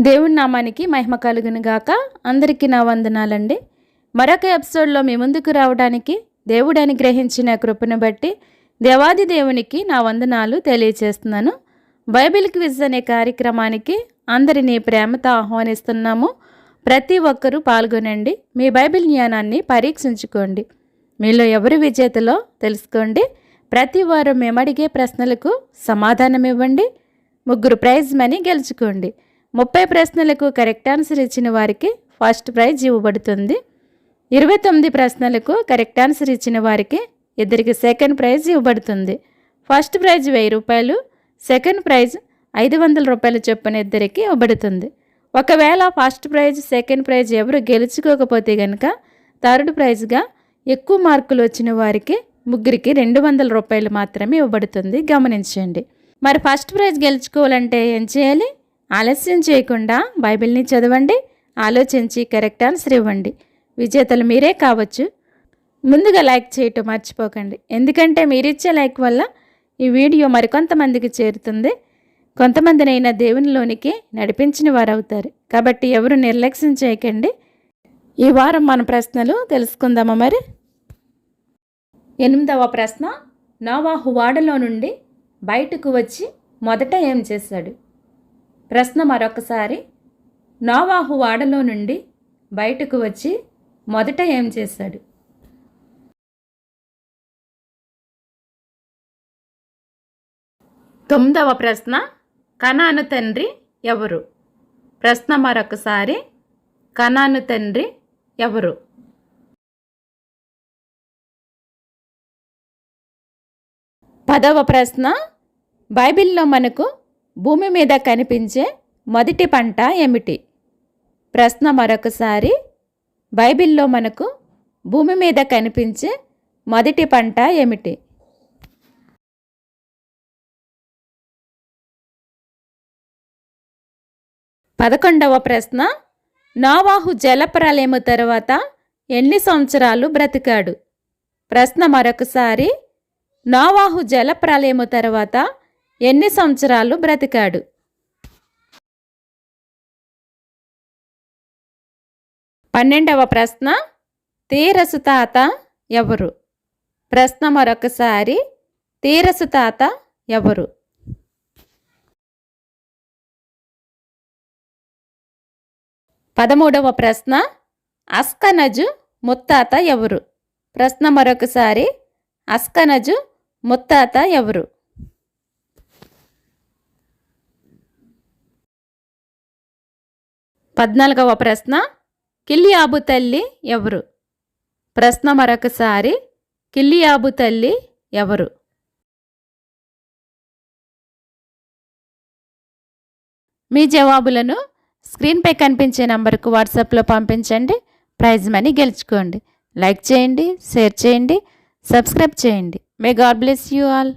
దేవుడి నామానికి మహిమ కలుగును గాక. అందరికీ నా వందనాలండి. మరొక ఎపిసోడ్లో మీ ముందుకు రావడానికి దేవుడు అనుగ్రహించిన కృపను బట్టి దేవాది దేవునికి నా వందనాలు తెలియచేస్తున్నాను. బైబిల్ క్విజ్ అనే కార్యక్రమానికి అందరినీ ప్రేమతో ఆహ్వానిస్తున్నాము. ప్రతి ఒక్కరూ పాల్గొనండి. మీ బైబిల్ జ్ఞానాన్ని పరీక్షించుకోండి. మీలో ఎవరు విజేతలో తెలుసుకోండి. ప్రతి వారం మేము అడిగే ప్రశ్నలకు సమాధానం ఇవ్వండి ముగ్గురు ప్రైజ్ మనీ గెలుచుకోండి. ముప్పై ప్రశ్నలకు కరెక్ట్ ఆన్సర్ ఇచ్చిన వారికి ఫస్ట్ ప్రైజ్ ఇవ్వబడుతుంది. ఇరవై తొమ్మిది ప్రశ్నలకు కరెక్ట్ ఆన్సర్ ఇచ్చిన వారికి ఇద్దరికి సెకండ్ ప్రైజ్ ఇవ్వబడుతుంది. ఫస్ట్ ప్రైజ్ వెయ్యి రూపాయలు సెకండ్ ప్రైజ్ ఐదు వందల రూపాయలు చొప్పున ఇద్దరికి ఇవ్వబడుతుంది. ఒకవేళ ఫస్ట్ ప్రైజ్ సెకండ్ ప్రైజ్ ఎవరు గెలుచుకోకపోతే కనుక థర్డ్ ప్రైజ్గా ఎక్కువ మార్కులు వచ్చిన వారికి ముగ్గురికి రెండు వందల రూపాయలు మాత్రమే ఇవ్వబడుతుంది. గమనించండి. మరి ఫస్ట్ ప్రైజ్ గెలుచుకోవాలంటే ఏం చేయాలి? ఆలస్యం చేయకుండా బైబిల్ని చదవండి ఆలోచించి కరెక్ట్ ఆన్సర్ ఇవ్వండి. విజేతలు మీరే కావచ్చు. ముందుగా లైక్ చేయటం మర్చిపోకండి. ఎందుకంటే మీరిచ్చే లైక్ వల్ల ఈ వీడియో మరికొంతమందికి చేరుతుంది. కొంతమందినైనా దేవునిలోనికి నడిపించిన వారు అవుతారు కాబట్టి ఎవరు నిర్లక్ష్యం చేయకండి. ఈ వారం మన ప్రశ్నలు తెలుసుకుందామా మరి? ఎనిమిదవ ప్రశ్న నోవాహు వాడలో నుండి బయటకు వచ్చి మొదట ఏం చేశాడు? ప్రశ్న మరొకసారి. నోవాహు వాడలో నుండి బయటకు వచ్చి మొదట ఏం చేశాడు? తొమ్మిదవ ప్రశ్న. కనాను తండ్రి ఎవరు? ప్రశ్న మరొకసారి. కనాను తండ్రి ఎవరు? పదవ ప్రశ్న. బైబిల్లో మనకు భూమి మీద కనిపించే మొదటి పంట ఏమిటి? ప్రశ్న మరొకసారి. బైబిల్లో మనకు భూమి మీద కనిపించే మొదటి పంట ఏమిటి? పదకొండవ ప్రశ్న. నావాహు జలప్రలయము తర్వాత ఎన్ని సంవత్సరాలు బ్రతికాడు? ప్రశ్న మరొకసారి. నావాహు జలప్రలయము తర్వాత ఎన్ని సంవత్సరాలు బ్రతికాడు? పన్నెండవ ప్రశ్న తీరసు తాత ఎవరు? ప్రశ్న మరొకసారి తీరసు తాత ఎవరు? పదమూడవ ప్రశ్న అస్కనజు ముత్తాత ఎవరు? ప్రశ్న మరొకసారి అస్కనజు ముత్తాత ఎవరు? పద్నాలుగవ ప్రశ్న. కిల్లియాబు తల్లి ఎవరు? ప్రశ్న మరొకసారి. కిల్లియాబు తల్లి ఎవరు? మీ జవాబులను స్క్రీన్పై కనిపించే నంబర్కు వాట్సాప్లో పంపించండి. ప్రైజ్ మనీ గెలుచుకోండి. లైక్ చేయండి షేర్ చేయండి సబ్స్క్రైబ్ చేయండి. May God bless you all